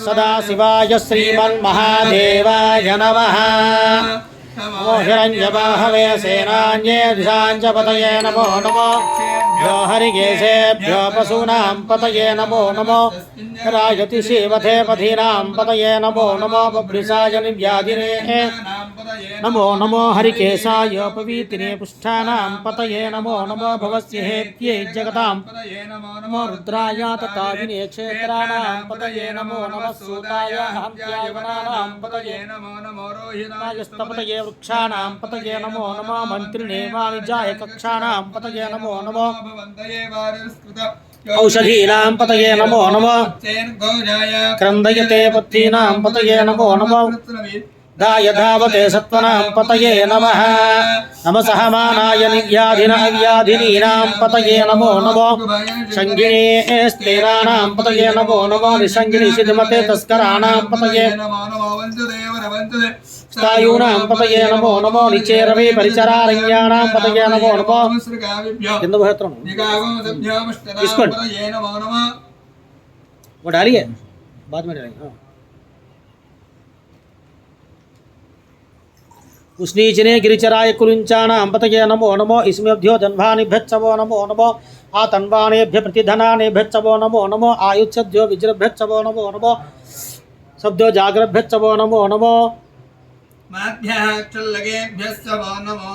सदाशिवाय श्रीमन्महादेवाय नमः। नमो। हिरण्यबाहवे सेनान्ये दिशाञ्च पतये नमो। नमो। भ्यो हरिकेशेभ्यो पशूनां पतये नमो नमो। राजति शिवथे पथीनां पतये नमो नमो। बभ्रिसाय निव्याधिने नमो नमो हरिकेशाय पवीतिने पुष्ठानां पतये नमो नमो भवस्य हेत्यै जगतां नमो रुद्राय तथा विने क्षेत्राणां पतये नमो नमः सूताय हन्त्यायवनानां पतये नमो नमो रोहिताय नायस्तपतये वृक्षाणां पतये नमो नमः मन्त्रिणे वाणिजाय कक्षाणां पतये नमो नमः भवन्तये वारिस्कृत औषधीनां पतये नमो नमः चेन् गौजाय क्रन्दयते पथीनां पतये नमो नमः दाय धावते सत्त्वनां पतये नमः नमसः मानाय निव्याधिन अव्याधिनीनां पतये नमो नमो सङ्गिणे स्थिराणां पतये नमो नमो निसङ्गिनि सिद्धिमते तस्कराणां पतये नमो नमो वन्ददेव वन्ददे स्थायूनां पतये नमो नमो निचेरवे परिचरारण्याणां पतये नमो नमो श्रीकाव्यभ्यो కింద పోతున్నాను निगागमसभ्यो తీసుకోండి. पतये नमो नमः वो डालिए बाद में डालेंगे हाँ उष्णीचने गिरिचराय कुलिञ्चानां पतये नमो नमो इसमेभ्यो जन्भानिभ्यच्छवो नमो नमो आतन्वानेभ्य प्रतिधनानेभ्यच्छवो नमो नमो आयुच्छद्यो विजृभ्यच्छवो नमो नमो शब्दो जाग्रभ्यच्छवो नमो नमो माभ्यः चल्लगेभ्यश्च वो नमो